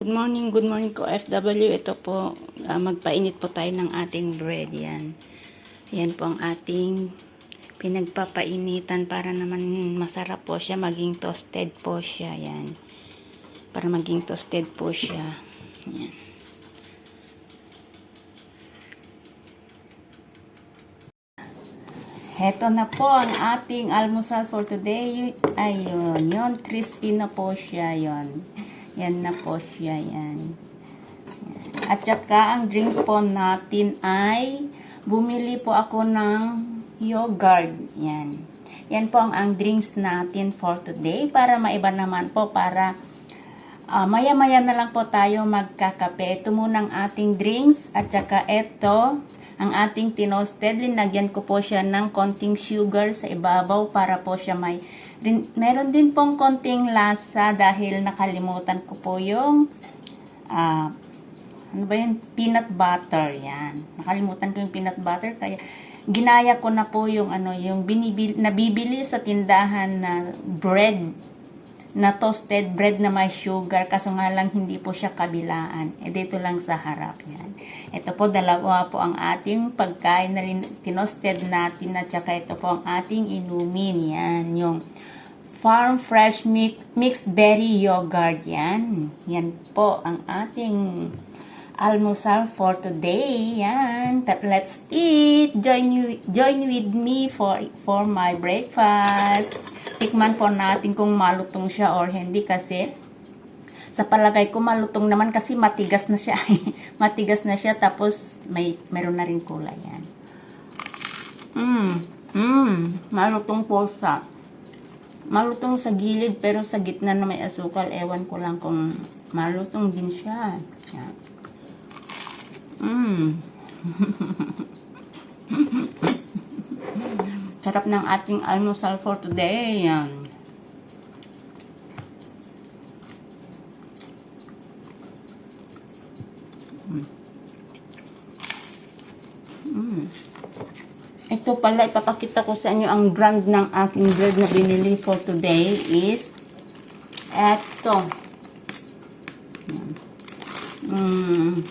Good morning, good morning ko FW. Ito po, ah, magpainit po tayo ng ating bread. Yan. Yan po ang ating pinagpapainitan para naman masarap po siya. Maging toasted po siya. Yan. Para maging toasted po siya. Yan. Heto na po ang ating almusal for today. Ayun, yon crispy na po siya, yon. Yan na po siya, yan. At saka ang drinks po natin ay bumili po ako ng yogurt. Yan. Yan po ang, ang drinks natin for today para maiba naman po para ah, maya-maya na lang po tayo magkakape. Ito muna ang ating drinks at saka ito ang ating tinosted. Linagyan ko po siya ng konting sugar sa ibabaw para po siya may rin, meron din pong konting lasa dahil nakalimutan ko po yung ah, ano ba yun? Peanut butter. Yan. Nakalimutan ko yung peanut butter. Kaya, ginaya ko na po yung ano, yung binibili, nabibili sa tindahan na bread na toasted bread na may sugar kaso nga lang hindi po siya kabilaan. E dito lang sa harap yan. Ito po dalawa po ang ating pagkain na tinosted natin at saka ito po ang ating inumin. Yan yung farm fresh mix, mixed berry yogurt. Yan. Yan po ang ating almusal for today. Yan. Let's eat. Join you join with me for for my breakfast. Tikman po natin kung malutong siya or hindi kasi sa palagay ko malutong naman kasi matigas na siya. matigas na siya tapos may meron na rin kulay yan. Mm. Mm. Malutong po siya. Malutong sa gilid pero sa gitna na may asukal. Ewan ko lang kung malutong din siya. Yan. Mm. Sarap ng ating almusal for today. Yan. Ito pala, ipapakita ko sa inyo ang brand ng aking bread na binili for today is eto. Mm.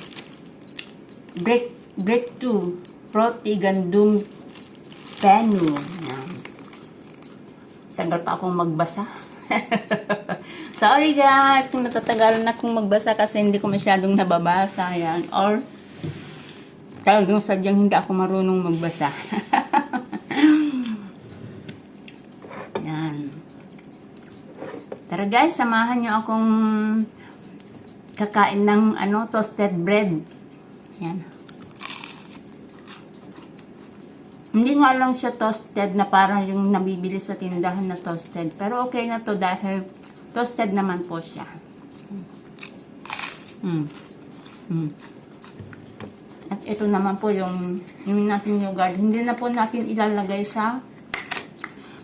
Break, break 2. Roti gandum penu. Tagal pa akong magbasa. Sorry guys, kung natatagalan na akong magbasa kasi hindi ko masyadong nababasa. Yan. Or, talagang sadyang hindi ako marunong magbasa. Yan. Tara guys, samahan nyo akong kakain ng ano, toasted bread. Yan. Hindi nga lang siya toasted na parang yung nabibili sa tindahan na toasted. Pero okay na to dahil toasted naman po siya. Mm. Mm. At ito naman po yung, yung natin yogurt. Hindi na po natin ilalagay sa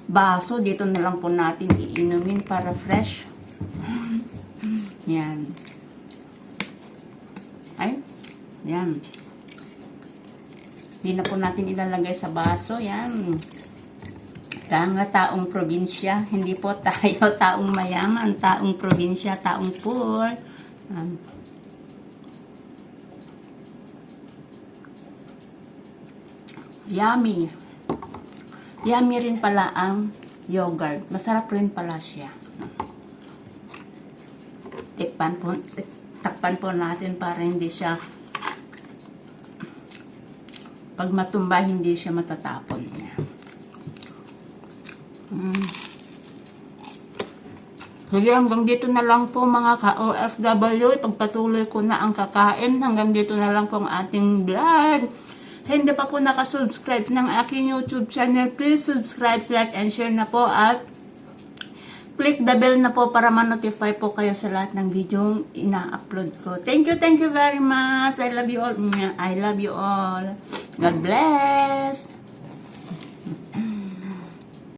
baso. Dito na lang po natin iinumin para fresh. Yan. Ay, yan. Hindi na po natin ilalagay sa baso. Yan. Kaya nga taong probinsya. Hindi po tayo taong mayaman. Taong probinsya, taong poor. Yan. Yummy. Yummy rin pala ang yogurt. Masarap rin pala siya. Tikpan po, takpan po natin para hindi siya pag matumba, hindi siya matatapon niya. Mm. Sige, hanggang dito na lang po mga ka-OFW. Pagpatuloy ko na ang kakain. Hanggang dito na lang po ang ating vlog. Sa hindi pa po nakasubscribe ng aking YouTube channel, please subscribe, like, and share na po. At click the bell na po para ma-notify po kayo sa lahat ng video ina-upload ko. Thank you, thank you very much. I love you all. I love you all. God bless.